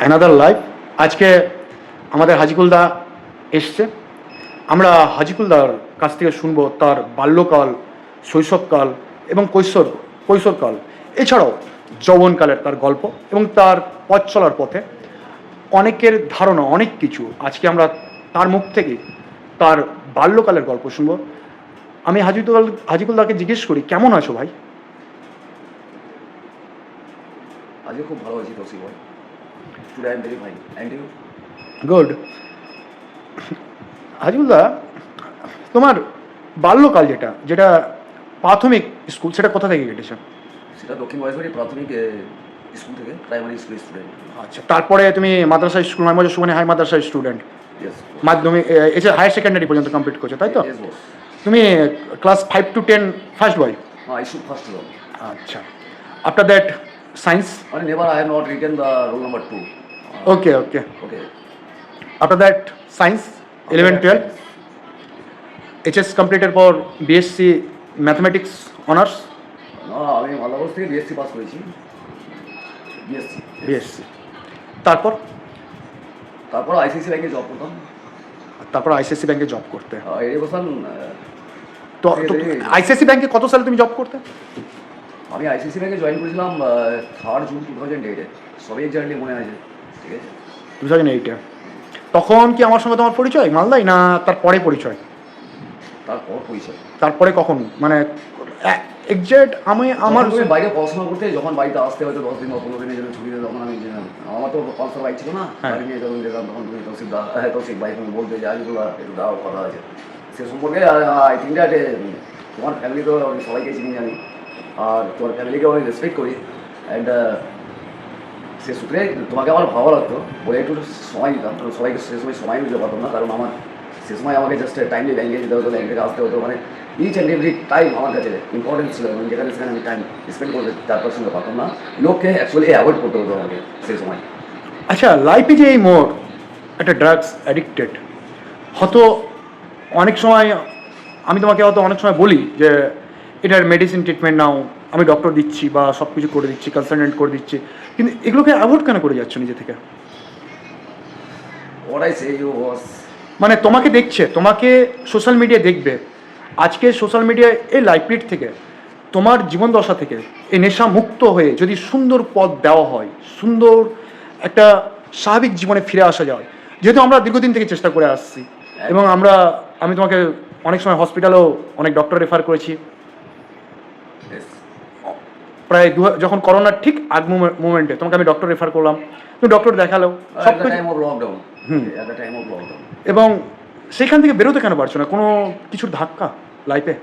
Another life আজকে আমাদের হাজিকুলদা এসছে। আমরা হাজিকুলদার কাছ থেকে শুনব তার বাল্যকাল, শৈশবকাল এবং কৈশোর, কৈশোরকাল। এছাড়াও যৌবনকালের তার গল্প এবং তার পথ চলার পথে অনেকের ধারণা, অনেক কিছু আজকে আমরা তার মুখ থেকে তার বাল্যকালের গল্প শুনব। আমি হাজিকুল, হাজিকুলদাকে জিজ্ঞেস করি, কেমন আছো ভাই? আজকে খুব ভালো আছি ভাই। Today I am very fine and you good Hajibullah তোমার বাল্যকাল যেটা যেটা প্রাথমিক স্কুল সেটা কোথা থেকে কেটেছে? সেটা দক্ষিণ বয়সবাড়ি প্রাথমিক এ, স্কুল থেকে প্রাইমারি স্কুল স্টুডেন্ট আচ্ছা তারপরে তুমি মাদ্রাসা স্কুল নয় মজা সুমানি হাই মাদ্রাসা স্টুডেন্ট ইয়েস মাধ্যমিক এছাড়া হায়ার সেকেন্ডারি পর্যন্ত কমপ্লিট করছ তাই তো? ইয়েস বস তুমি class five to ten first boy হ্যাঁ ফার্স্ট রোল আচ্ছা। আফটার দ্যাট সায়েন্স মানে never I have not written the roll number two okay okay okay after that science eleven twelve HS কমপ্লিটের পর BSc mathematics honours না আমি মালাগঞ্জ থেকে BSc pass করেছি। BSc BSc তারপর? তারপর আইসিসি ব্যাংকে জব করতাম। তারপর আইসিআইসি ব্যাংকে জব করতে। হয় এডুকেশন তো আইসিআইসি ব্যাংকে কত সালে তুমি জব করতে? আমি আইসিসি ব্যাংকে জয়েন করেছিলাম থার্ড জুন টু থাউজেন্ড এইটে সবই এক্সাক্টলি মনে আছে ঠিক আছে? টু থাউজেন্ড এইটে তখন কি আমার সঙ্গে তোমার পরিচয়? মালদাই? না তারপরে পরিচয়? তারপর পরিচয়। তারপরে কখন? মানে এক্সাক্ট আমি আমার বাইরে পড়াশোনা করতে যখন বাড়িতে আসতে হয়তো দশ দিন বা পনেরো দিনের জন্য ছুটিতে তখন আমি আমার তো পালসার বাইক ছিল না হ্যাঁ। বাড়ি নিয়ে যখন যেতাম তখন তুমি তৌসিফ দা হ্যাঁ ভাই তুমি বলতে যে আজগুলো একটু দাও কথা আছে। সে সম্পর্কে আই থিঙ্ক দ্যাট তোমার ফ্যামিলি তো সবাইকে চিনি জানি। আর তোমার ফ্যামিলিকে আমি রেসপেক্ট করি। অ্যান্ড সে সূত্রে তোমাকে আমার ভালো লাগতো। বলে একটু সময় দিতাম কারণ সবাইকে সে সময় সময় দিতে পারতাম না। কারণ আমার সে সময় আমাকে জাস্ট টাইমলি ব্যাঙ্কে যেতে হতো ব্যাঙ্ক আসতে হতো। মানে ইচ অ্যান্ড এভরি টাইম আমার কাছে ইম্পর্টেন্ট ছিল। এবং যেখানে সেখানে আমি টাইম স্পেন্ড করতে তার সঙ্গে পারতাম না। লোককে অ্যাকচুয়ালি অ্যাভয়েড করতে হতো আমাকে সেই সময়। আচ্ছা লাইফে যে এই মোড়, একটা ড্রাগস অ্যাডিক্টেড হয়তো অনেক সময়, আমি তোমাকে হয়তো অনেক সময় বলি যে এটার মেডিসিন ট্রিটমেন্ট নাও আমি ডক্টর দিচ্ছি বা সব কিছু করে দিচ্ছি কনসালটেন্ট করে দিচ্ছি। কিন্তু এগুলোকে অ্যাভয়েড কেন করে যাচ্ছ নিজে থেকে? মানে তোমাকে দেখছে তোমাকে সোশ্যাল মিডিয়া দেখবে। আজকে সোশ্যাল মিডিয়ায় এই লাইফলিট থেকে তোমার জীবন দশা থেকে এই নেশা মুক্ত হয়ে যদি সুন্দর পথ দেওয়া হয় সুন্দর একটা স্বাভাবিক জীবনে ফিরে আসা যায় যেহেতু আমরা দীর্ঘদিন থেকে চেষ্টা করে আসছি এবং আমরা আমি তোমাকে অনেক সময় হসপিটালেও অনেক ডক্টর রেফার করেছি। প্রায় দু যখন করোনার ঠিক আগ মুমেন্টে তোমাকে আমি ডক্টর রেফার করলাম তুমি ডক্টর দেখাল সব কিছু লকডাউন হুম। এবং সেখান থেকে বেরোতে কেন পারছ না? কোনো কিছুর ধাক্কা লাইফে